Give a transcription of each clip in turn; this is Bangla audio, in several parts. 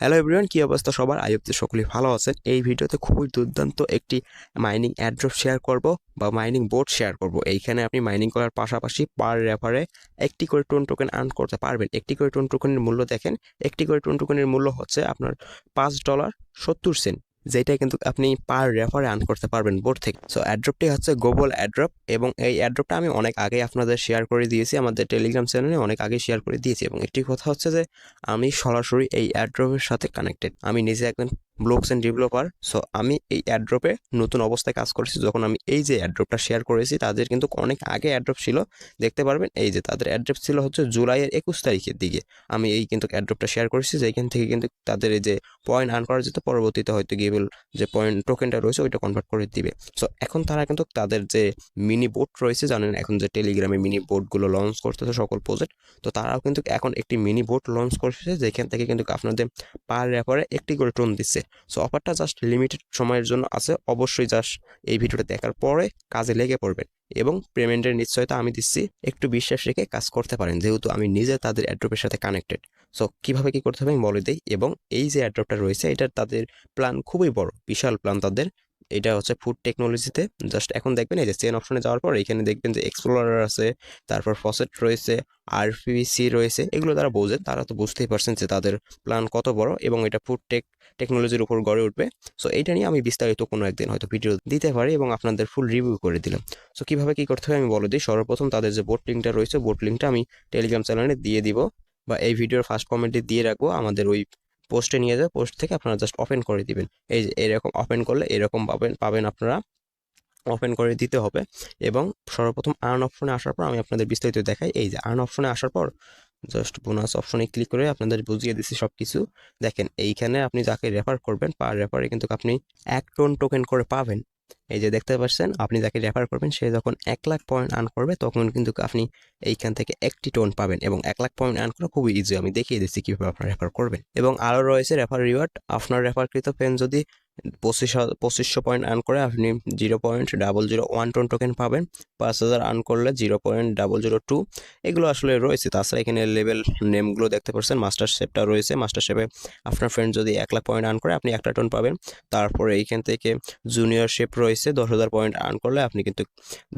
হ্যালো এভরিওয়ান কী অবস্থা সবার? আয়ুক্ত সকলেই ভালো আছেন। এই ভিডিওতে খুবই দুর্দান্ত একটি মাইনিং অ্যাড্রপ শেয়ার করব বা মাইনিং বোর্ড শেয়ার করব। এইখানে আপনি মাইনিং করার পাশাপাশি পার রেফারে একটি করে টোন টোকেন আর্ন করতে পারবেন। একটি করে টোন টোকেনের মূল্য দেখেন। একটি করে টোন টোকেনের মূল্য হচ্ছে আপনার পাঁচ ডলার সত্তর সেন্ট যেটা কিন্তু আপনি পার রেফারে আর্ন করতে পারবেন বোর্ড থেকে। সো অ্যাড্রপটি হচ্ছে গোবল অ্যাড্রপ এবং এই অ্যাড্রপটা আমি অনেক আগে আপনাদের শেয়ার করে দিয়েছি, আমাদের টেলিগ্রাম চ্যানেলে অনেক আগে শেয়ার করে দিয়েছি এবং একটি কথা হচ্ছে যে, আমি সরাসরি এই অ্যাড্রপের সাথে কানেক্টেড আমি নিজে একজন ব্লকস অ্যান্ড ডেভেলপার সো আমি এই অ্যাড্রপে নতুন অবস্থায় কাজ করেছি। যখন আমি এই যে অ্যাড্রপটা শেয়ার করেছি, তাদের কিন্তু অনেক আগে অ্যাড্রপ ছিল। দেখতে পারবেন, এই যে তাদের অ্যাড্রপ ছিল হচ্ছে জুলাইয়ের একুশ তারিখের দিকে। আমি এই কিন্তু অ্যাড্রপটা শেয়ার করেছি যেখান থেকে কিন্তু তাদের এই যে পয়েন্ট আর্ন করা যেত পরবর্তীতে হয়তো গিয়েবল যে পয়েন্ট টোকেনটা রয়েছে, ওইটা কনভার্ট করে দিবে। সো এখন তারা কিন্তু তাদের যে মিনি বোট রয়েছে, জানেন, এখন যে টেলিগ্রামে মিনি বোটগুলো লঞ্চ করতেছে সকল প্রজেক্ট তো তারাও কিন্তু এখন একটি মিনি বোট লঞ্চ করছে, যেখান থেকে কিন্তু আপনাদের পার রেফারে একটি করে টোন দিচ্ছে। সো অফারটা জাস্ট লিমিটেড সময়ের জন্য আছে। অবশ্যই জাস্ট এই ভিডিওটা দেখার পরে কাজে লেগে পড়বেন এবং পেমেন্টের নিশ্চয়তা আমি দিচ্ছি। একটু বিশ্বাস রেখে কাজ করতে পারেন। যেহেতু আমি নিজে তাদের অ্যাড্রপের সাথে কানেক্টেড সো কীভাবে কী করতে হবে আমি বলে দিই এবং এই যে অ্যাড্রপটা রয়েছে, এটার তাদের প্ল্যান খুবই বড়। বিশাল প্ল্যান তাদের। এটা হচ্ছে ফুড টেকনোলজিতে জাস্ট এখন দেখবেন এই যে চেন অপশনে যাওয়ার পর এখানে দেখবেন যে এক্সপ্লোরার আছে, তারপর ফসেট রয়েছে আরপিসি রয়েছে, এগুলো তারা বোঝেন তারা তো বুঝতেই পারছেন যে তাদের প্ল্যান কত বড় এবং এটা ফুড টেক টেকনোলজির উপর গড়ে উঠবে। সো এইটা নিয়ে আমি বিস্তারিত কোনো একদিন হয়তো ভিডিও দিতে পারি এবং আপনাদের ফুল রিভিউ করে দিলাম। সো কীভাবে কী করতে হবে আমি বলে দিই। সর্বপ্রথম তাদের যে বোট লিঙ্কটা রয়েছে বোট লিঙ্কটা আমি টেলিগ্রাম চ্যানেলে দিয়ে দিব বা এই ভিডিওর ফার্স্ট কমেন্টে দিয়ে রাখব। আমাদের ওই পোস্টে নিয়ে যাবে পোস্ট থেকে আপনারা জাস্ট ওপেন করে দিবেন। এই যে এরকম ওপেন করলে এরকম পাবেন পাবেন আপনারা ওপেন করে দিতে হবে এবং সর্বপ্রথম আর্ন অপশনে আসার পর আমি আপনাদের বিস্তারিত দেখাই। এই যে আর্ন অপশনে আসার পর জাস্ট বোনাস অপশনে ক্লিক করে আপনাদের বুঝিয়ে দিচ্ছি সব কিছু দেখেন এইখানে আপনি যাকে রেফার করবেন পার রেফারে কিন্তু আপনি এক টোন টোকেন করে পাবেন। এই যে দেখতে পাচ্ছেন, আপনি যাকে রেফার করবেন, সে যখন এক লাখ পয়েন্ট আর্ন করবে, তখন কিন্তু আপনি এইখান থেকে একটি টোন পাবেন এবং এক লাখ পয়েন্ট আর্ন করা খুবই ইজি আমি দেখিয়ে দিচ্ছি কীভাবে আপনার রেফার করবেন। এবং আরও রয়েছে রেফার রিওয়ার্ড আপনার রেফারকৃত পেন যদি পঁচিশ পঁচিশশো পয়েন্ট আর্ন করে আপনি zero point double zero one TON token পাবেন, পাঁচ হাজার আর্ন করলে zero point double zero two এগুলো আসলে রয়েছে। তাছাড়া এখানে লেভেল নেমগুলো দেখতে পাচ্ছেন মাস্টার শেপটা রয়েছে। মাস্টার শেপে আপনার ফ্রেন্ড যদি এক লাখ পয়েন্ট আর্ন করে, আপনি একটা টোন পাবেন। তারপরে এইখান থেকে জুনিয়র শেপ রয়েছে দশ হাজার পয়েন্ট আর্ন করলে আপনি কিন্তু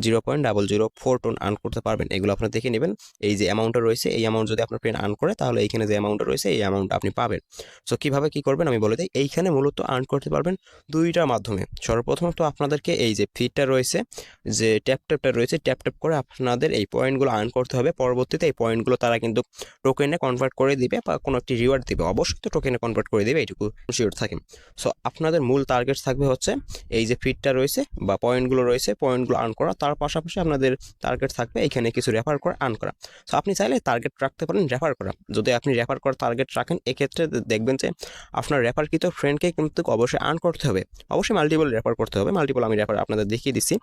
zero point double zero four TON earn করতে পারবেন। এগুলো আপনার দেখে নেবেন। এই যে অ্যামাউন্টটা রয়েছে, এই অ্যামাউন্ট যদি আপনার ফ্রেন্ড আর্ন করে, তাহলে এইখানে যে অ্যামাউন্টটা রয়েছে, এই অ্যামাউন্টটা আপনি পাবেন। সো কীভাবে কী করবেন? আমি বলে দিই, এইখানে মূলত আর্ন করতে পারবেন দুইটার মাধ্যমে। সর্বপ্রথমত আপনাদেরকে এই যে ফিডটা রয়েছে, যে ট্যাপ ট্যাপটা রয়েছে ট্যাপ ট্যাপ করে আপনাদের এই পয়েন্টগুলো আর্ন করতে হবে। পরবর্তীতে এই পয়েন্টগুলো তারা কিন্তু টোকেনে কনভার্ট করে দিবে বা কোনো একটি রিওয়ার্ড দিবে। অবশ্যই তো টোকেনে কনভার্ট করে দিবে, এইটুকু শিওর থাকে। সো আপনাদের মূল টার্গেট থাকবে হচ্ছে, এই যে ফিডটা রয়েছে বা পয়েন্টগুলো রয়েছে পয়েন্টগুলো আর্ন করা। তার পাশাপাশি আপনাদের টার্গেট থাকবে এখানে কিছু রেফার করে আর্ন করা। সো আপনি চাইলে টার্গেট রাখতে পারেন রেফার করা। যদি আপনি রেফার করার টার্গেট রাখেন, এক্ষেত্রে দেখবেন যে আপনার রেফারকৃত ফ্রেন্ডকে কিন্তু অবশ্যই আর্ন করতে হবে। অবশ্যই মাল্টিপল রেফার করতে হবে। মাল্টিপল আমি রেফার আপনাদের দেখিয়ে দিচ্ছি।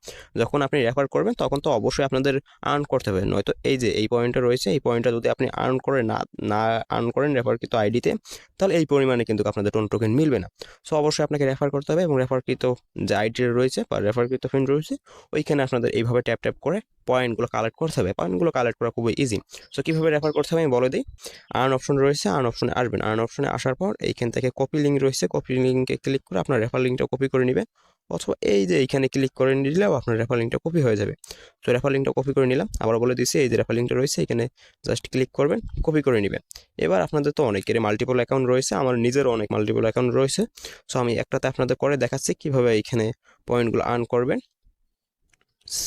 যখন আপনি রেফার করবেন, তখন তো অবশ্যই আপনাদের আর্ন করতে হবে। নয়তো এই যে এই পয়েন্টটা রয়েছে, এই পয়েন্টটা যদি আপনি আর্ন করে না না আর্ন করেন রেফারকৃত আইডিতে তাহলে এই পরিমাণে কিন্তু আপনাদের টোন টোকেন মিলবে না। সো অবশ্যই আপনাকে রেফার করতে হবে এবং রেফারকৃত যে আইডি রয়েছে বা রেফারকৃত ফিল্ড রয়েছে, ওইখানে আপনাদের এইভাবে ট্যাপ ট্যাপ করে পয়েন্টগুলো কালেক্ট করতে হবে। পয়েন্টগুলো কালেক্ট করা খুবই ইজি সো কীভাবে রেফার করতে হবে আমি বলে দিই। আর্ন অপশন রয়েছে আর্ন অপশনে আসবেন। আর্ন অপশনে আসার পর এইখান থেকে কপি লিঙ্ক রয়েছে কপি লিঙ্কে ক্লিক করে আপনার রেফার লিঙ্কটা কপি করে নেবেন। অথবা এই যে এইখানে ক্লিক করে নিলেও আপনার রেফার লিঙ্কটা কপি হয়ে যাবে। তো রেফার লিঙ্কটা কপি করে নিলাম, আবার বলে দিচ্ছি এই যে রেফার লিঙ্কটা রয়েছে, এখানে জাস্ট ক্লিক করবেন কপি করে নেবেন। এবার আপনাদের তো অনেকেরই মাল্টিপল অ্যাকাউন্ট রয়েছে, আমার নিজেরও অনেক মাল্টিপল অ্যাকাউন্ট রয়েছে। সো আমি একটাতে আপনাদের করে দেখাচ্ছি, কীভাবে এইখানে পয়েন্টগুলো আর্ন করবেন।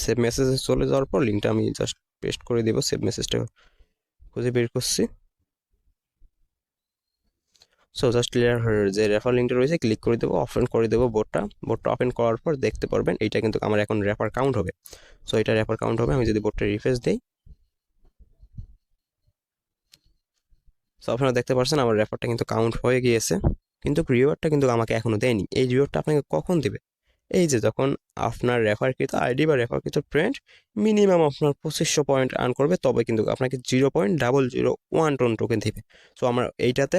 সেভ মেসেজে চলে যাওয়ার পর লিঙ্কটা আমি জাস্ট পেস্ট করে দেবো সেভ মেসেজটা খুঁজে বের করছি। সো জাস্ট যে রেফার লিঙ্কটা রয়েছে ক্লিক করে দেবো ওপেন করে দেবো বোর্ডটা বোর্ডটা ওপেন করার পর দেখতে পারবেন, এইটা কিন্তু আমার এখন রেফার কাউন্ট হবে। সো এটা রেফার কাউন্ট হবে, আমি যদি বোর্ডটা রিফ্রেশ দিই। সো আপনারা দেখতে পাচ্ছেন আমার রেফারটা কিন্তু কাউন্ট হয়ে গিয়েছে। কিন্তু রিওয়ার্ডটা কিন্তু আমাকে এখনও দেয়নি। এই রিওয়ার্ডটা আপনাকে কখন দেবে? এই যে যখন আপনার রেফারকৃত আইডি বা রেফারকৃত ফ্রেন্ড মিনিমাম আপনার পঁচিশশো পয়েন্ট আর্ন করবে, তবে কিন্তু আপনাকে zero point double zero one TON token দেবে। সো আমার এইটাতে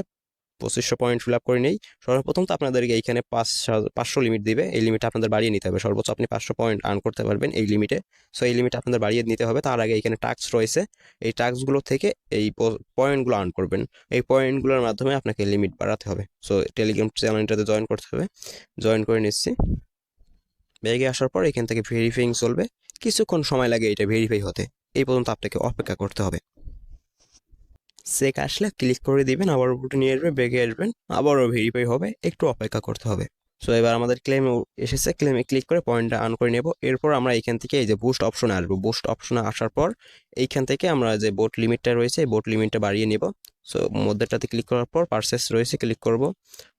পঁচিশশো পয়েন্ট ফিল আপ করে নেই। সর্বপ্রথম তো আপনাদেরকে এইখানে পাঁচ পাঁচশো লিমিট দিবে। এই লিমিট আপনাদের বাড়িয়ে নিতে হবে। সর্বোচ্চ আপনি পাঁচশো পয়েন্ট আর্ন করতে পারবেন এই লিমিটে সো এই লিমিট আপনাদের বাড়িয়ে নিতে হবে। তার আগে এখানে টাস্ক রয়েছে। এই টাস্কগুলো থেকে এই পয়েন্টগুলো আর্ন করবেন। এই পয়েন্টগুলোর মাধ্যমে আপনাকে লিমিট বাড়াতে হবে। সো টেলিগ্রাম চ্যানেলটাতে জয়েন করতে হবে। জয়েন করে নিচ্ছি। ব্যাগে আসার পর এখান থেকে ভেরিফাইং চলবে। কিছুক্ষণ সময় লাগে এটা ভেরিফাই হতে। এই পর্যন্ত আপনাকে অপেক্ষা করতে হবে। চেক আসলে ক্লিক করে দিবেন, আবার উপরে নিয়ে আসবে ব্যাগে আসবেন, আবারও ভেরিফাই হবে, একটু অপেক্ষা করতে হবে। সো এবার আমাদের ক্লেম এসেছে ক্লেমে ক্লিক করে পয়েন্টটা আন করে নেব। এরপর আমরা এখান থেকে এই যে বুস্ট অপশনে আসব। বুস্ট অপশনে আসার পর এইখান থেকে আমরা যে বোট লিমিটটা রয়েছে, এই বোট লিমিটটা বাড়িয়ে নেব। সো মধ্যেটাতে ক্লিক করার পর পার্সেস রয়েছে ক্লিক করব।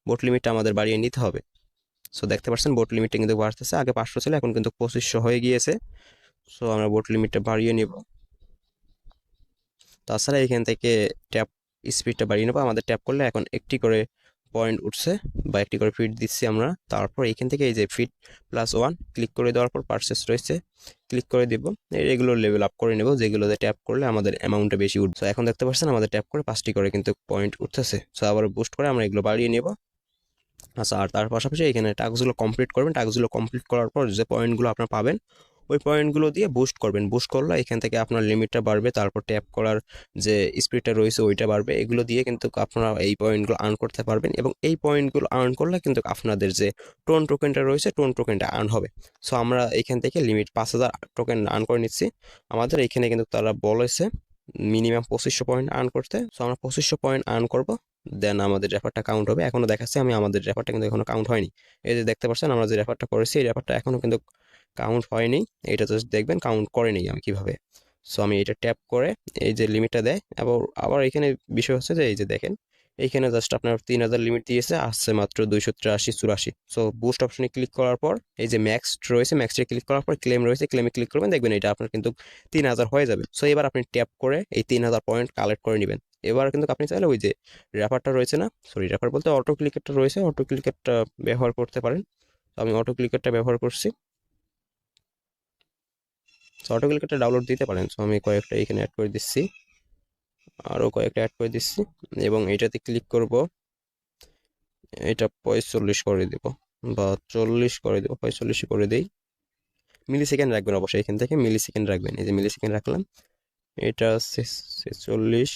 বোট লিমিটটা আমাদের বাড়িয়ে নিতে হবে। সো দেখতে পাচ্ছেন বোট লিমিটটা কিন্তু বাড়তেছে। আগে পাঁচশো ছিল, এখন কিন্তু পঁচিশশো হয়ে গিয়েছে। সো আমরা বোট লিমিটটা বাড়িয়ে নেব। তাছাড়া এখান থেকে ট্যাপ স্পিডটা বাড়িয়ে নেব। আমাদের ট্যাপ করলে এখন একটি করে পয়েন্ট উঠছে বা একটি করে ফিট দিচ্ছি আমরা। তারপর এখান থেকে এই যে ফিট প্লাস ওয়ান ক্লিক করে দেওয়ার পর পার্সেস রয়েছে ক্লিক করে দেব। এগুলো লেভেল আপ করে নেব, যেগুলোতে ট্যাপ করলে আমাদের অ্যামাউন্টটা বেশি উঠছে। এখন দেখতে পাচ্ছেন আমাদের ট্যাপ করে পাঁচটি করে কিন্তু পয়েন্ট উঠতেছে। সো আবার বুস্ট করে আমরা এগুলো বাড়িয়ে নেব। আচ্ছা আর তার পাশাপাশি এখানে টাস্কগুলো কমপ্লিট করবেন। টাস্কগুলো কমপ্লিট করার পর যে পয়েন্টগুলো আপনারা পাবেন ওই পয়েন্টগুলো দিয়ে বুস্ট করবেন। বুস্ট করলে এখান থেকে আপনার লিমিটটা বাড়বে, তারপর ট্যাপ করার যে স্পিডটা রয়েছে ওইটা বাড়বে। এগুলো দিয়ে কিন্তু আপনারা এই পয়েন্টগুলো আর্ন করতে পারবেন এবং এই পয়েন্টগুলো আর্ন করলে কিন্তু আপনাদের যে টোন টোকেনটা রয়েছে টোন টোকেনটা আর্ন হবে। সো আমরা এখান থেকে লিমিট পাঁচ হাজার টোকেন আর্ন করে নিচ্ছি। আমাদের এখানে কিন্তু তারা বলেছে মিনিমাম পঁচিশশো পয়েন্ট আর্ন করতে। সো আমরা পঁচিশশো পয়েন্ট আর্ন করব দেন আমাদের রেফারটা কাউন্ট হবে। এখনও দেখাচ্ছে আমি, আমাদের রেফারটা কিন্তু এখনও কাউন্ট হয়নি। এই যে দেখতে পাচ্ছেন, আমরা যে রেফারটা করেছি, এই রেফারটা এখনও কিন্তু কাউন্ট হয়নি, এটা জাস্ট দেখবেন কাউন্ট করেনি আমি কীভাবে। সো আমি এটা ট্যাপ করে এই যে লিমিটটা দেয়, আবার আবার এখানে বিষয় হচ্ছে যে এই যে দেখেন এইখানে জাস্ট আপনার তিন হাজার লিমিট দিয়েছে, আসছে মাত্র দুইশো তিরাশি, চুরাশি। সো বুস্ট অপশনে ক্লিক করার পর, এই যে ম্যাক্স রয়েছে ম্যাক্সে ক্লিক করার পর ক্লেম রয়েছে ক্লেমে ক্লিক করবেন, দেখবেন এটা আপনার কিন্তু তিন হাজার হয়ে যাবে। সো এবার আপনি ট্যাপ করে এই তিন হাজার পয়েন্ট কালেক্ট করে নেবেন। এবার কিন্তু আপনি চাইলে ওই যে র্যাপারটা রয়েছে না সরি র্যাপার বলতে অটো ক্লিকেরটা রয়েছে অটো ক্লিকেরটা ব্যবহার করতে পারেন। তো আমি অটো ক্লিকেরটা ব্যবহার করছি। সো অটো ক্লিকেরটা ডাউনলোড দিতে পারেন। সো আমি কয়েকটা এখানে অ্যাড করে দিচ্ছি। আরও কয়েকটা অ্যাড করে দিচ্ছি। এবং এটাতে ক্লিক করব। এটা পঁয়তাল্লিশ করে দেব বা চল্লিশ করে দেবো, পঁয়তাল্লিশ করে দিই। মিলি সেকেন্ড রাখবেন অবশ্যই এখান থেকে মিলি সেকেন্ড রাখবেন। এই যে মিলি সেকেন্ড রাখলাম। এটা ছেচল্লিশ।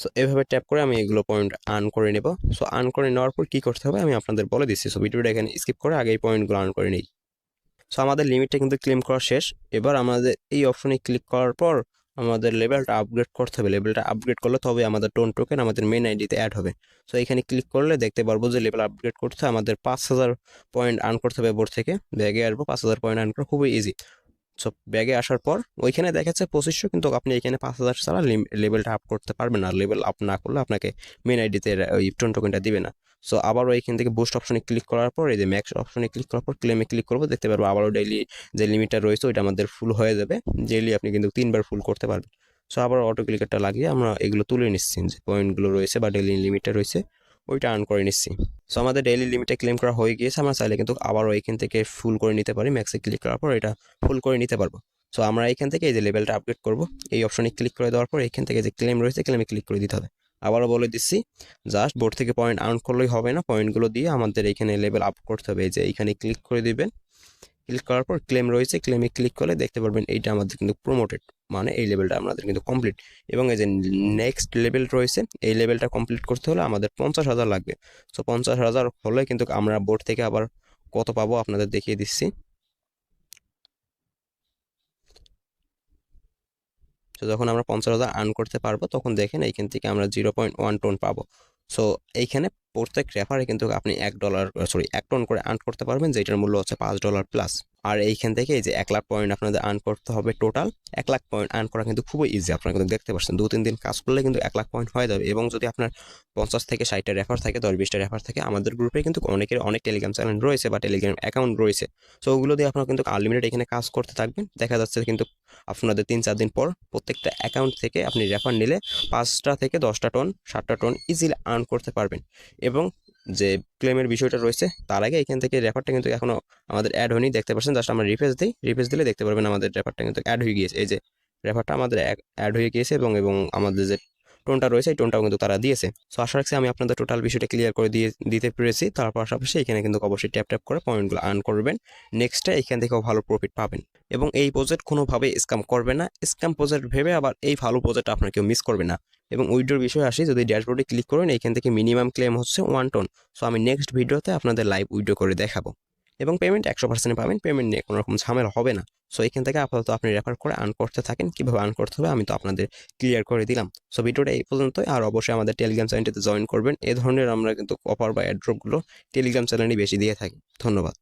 সো এভাবে ট্যাপ করে আমি এগুলো পয়েন্ট আর্ন করে নেব। সো আর্ন করে নেওয়ার পর কী করতে হবে? আমি আপনাদের বলে দিচ্ছি। সো ভিডিওটা এখানে স্কিপ করে আগে এই পয়েন্টগুলো আর্ন করে নিই। সো আমাদের লিমিটটা কিন্তু ক্লেম করা শেষ। এবার আমাদের এই অপশনে ক্লিক করার পর আমাদের লেভেলটা আপগ্রেড করতে হবে। লেভেলটা আপগ্রেড করলে তবে আমাদের টোন টোকেন আমাদের মেন আইডিতে অ্যাড হবে। সো এখানে ক্লিক করলে দেখতে পারব যে লেভেল আপগ্রেড করতে আমাদের পাঁচ হাজার পয়েন্ট আর্ন করতে হবে বোর্ড থেকে। ব্যাগে আসব, পাঁচ হাজার পয়েন্ট আর্ন করা খুবই ইজি সো ব্যাগে আসার পর ওইখানে দেখাচ্ছে পঁচিশশো কিন্তু আপনি এখানে পাঁচ হাজার ছাড়া লেভেলটা আপ করতে পারবেন না। লেভেল আপ না করলে আপনাকে মেন আইডিতে ওই টোন টোকেনটা দিবে না। সো আবারও এখান থেকে বুস্ট অপশনে ক্লিক করার পর, এই যে ম্যাক্স অপশনে ক্লিক করার পর ক্লেমে ক্লিক করব, দেখতে পারব আবারও ডেইলি যে লিমিটটা রয়েছে, ওইটা আমাদের ফুল হয়ে যাবে। ডেইলি আপনি কিন্তু তিনবার ফুল করতে পারবেন। সো আবার অটো ক্লিকারটা লাগিয়ে আমরা এগুলো তুলে নিচ্ছি। যে পয়েন্টগুলো রয়েছে বা ডেইলি লিমিটটা রয়েছে ওইটা আর্ন করে নিচ্ছি। সো আমাদের ডেইলি লিমিটে ক্লেম করা হয়ে গিয়েছে, আমরা চাইলে কিন্তু আবারও এখান থেকে ফুল করে নিতে পারি ম্যাক্সে ক্লিক করার পর এটা ফুল করে নিতে পারব। সো আমরা এখান থেকে এই যে লেভেলটা আপডেট করব, এই অপশনে ক্লিক করে দেওয়ার পর এখান থেকে যে ক্লেম রয়েছে ক্লেমে ক্লিক করে দিতে হবে। আবারও বলে দিচ্ছি জাস্ট বোর্ড থেকে পয়েন্ট আর্ন করলেই হবে না পয়েন্টগুলো দিয়ে আমাদের এখানে লেভেল আপ করতে হবে, এই যে এইখানে ক্লিক করে দিবেন। ক্লিক করার পর ক্লেম রয়েছে ক্লেমে ক্লিক করলে দেখতে পারবেন এইটা আমাদের কিন্তু প্রমোটেড মানে এই লেভেলটা আমাদের কিন্তু কমপ্লিট এবং এই যে নেক্সট লেভেল রয়েছে, এই লেভেলটা কমপ্লিট করতে হলে আমাদের পঞ্চাশ হাজার লাগবে। সো পঞ্চাশ হাজার হলে কিন্তু আমরা বোর্ড থেকে আবার কত পাবো আপনাদের দেখিয়ে দিচ্ছি। তো যখন আমরা পঞ্চাশ হাজার আর্ন করতে পারব, তখন দেখেন এইখান থেকে আমরা জিরো পয়েন্ট ওয়ান টোন পাবো। সো এইখানে প্রত্যেক রেফারে কিন্তু আপনি এক ডলার সরি এক টন করে আর্ন করতে পারবেন, যেটার মূল্য হচ্ছে পাঁচ ডলার প্লাস আর এইখান থেকে এই যে এক লাখ পয়েন্ট আপনাদের আর্ন করতে হবে টোটাল এক লাখ পয়েন্ট আর্ন করা কিন্তু খুবই ইজি আপনারা কিন্তু দেখতে পাচ্ছেন। দু, তিন দিন কাজ করলে কিন্তু এক লাখ পয়েন্ট হয়ে যাবে। এবং যদি আপনার পঞ্চাশ থেকে ষাটটা রেফার থাকে, দশ, বিশটা রেফার থাকে, আমাদের গ্রুপে কিন্তু অনেকের অনেক টেলিগ্রাম চ্যানেল রয়েছে বা টেলিগ্রাম অ্যাকাউন্ট রয়েছে। সো ওগুলো দিয়ে আপনারা কিন্তু আনলিমিটেড এখানে কাজ করতে থাকবেন। দেখা যাচ্ছে কিন্তু আপনাদের তিন চার দিন পর প্রত্যেকটা অ্যাকাউন্ট থেকে আপনি রেফার নিলে পাঁচটা থেকে দশটা টন সাতটা টন ইজিলি আর্ন করতে পারবেন। এবং যে ক্লেমের বিষয়টা রয়েছে, তার আগে এখান থেকে রেফারটা কিন্তু এখনও আমাদের অ্যাড হয়নি। দেখতে পাচ্ছেন জাস্ট আমরা রিফ্রেশ দিই রিফ্রেশ দিলে দেখতে পারবেন আমাদের রেফারটা কিন্তু অ্যাড হয়ে গিয়েছে। এই যে রেফারটা আমাদের অ্যাড হয়ে গিয়েছে এবং এবং আমাদের যে টোনটা রয়েছে, এই টোনটাও কিন্তু তারা দিয়েছে। সো আশা রাখছি আমি আপনাদের টোটাল বিষয়টা ক্লিয়ার করে দিয়ে দিতে পেরেছি। তার পাশাপাশি এখানে কিন্তু অবশ্যই ট্যাপ ট্যাপ করে পয়েন্টগুলো আর্ন করবেন। নেক্সটে এখান থেকেও ভালো প্রফিট পাবেন। এবং এই প্রজেক্ট কোনোভাবে স্ক্যাম করবে না। স্ক্যাম প্রজেক্ট ভেবে আবার এই ভালো প্রজেক্ট আপনার কেউ মিস করবে না। এবং উইড্রোর বিষয়ে আসি, যদি ড্যাশবোর্ডে ক্লিক করেন, এখান থেকে মিনিমাম ক্লেম হচ্ছে ওয়ান টন সো আমি নেক্সট ভিডিওতে আপনাদের লাইভ উইড্রো করে দেখাবো। এবং পেমেন্ট একশো পার্সেন্ট পাবেন। পেমেন্ট নিয়ে কোনো রকম ঝামেলা হবে না। সো এখান থেকে আপাতত আপনি রেফার করে আর্ন করতে থাকেন। কীভাবে আর্ন করতে হবে আমি তো আপনাদের ক্লিয়ার করে দিলাম। সো ভিডিওটা এই পর্যন্তই। আর অবশ্যই আমাদের টেলিগ্রাম চ্যানেলটিতে জয়েন করবেন। এ ধরনের আমরা কিন্তু অফার বা অ্যাড্রপগুলো টেলিগ্রাম চ্যানেলে বেশি দিয়ে থাকি। ধন্যবাদ।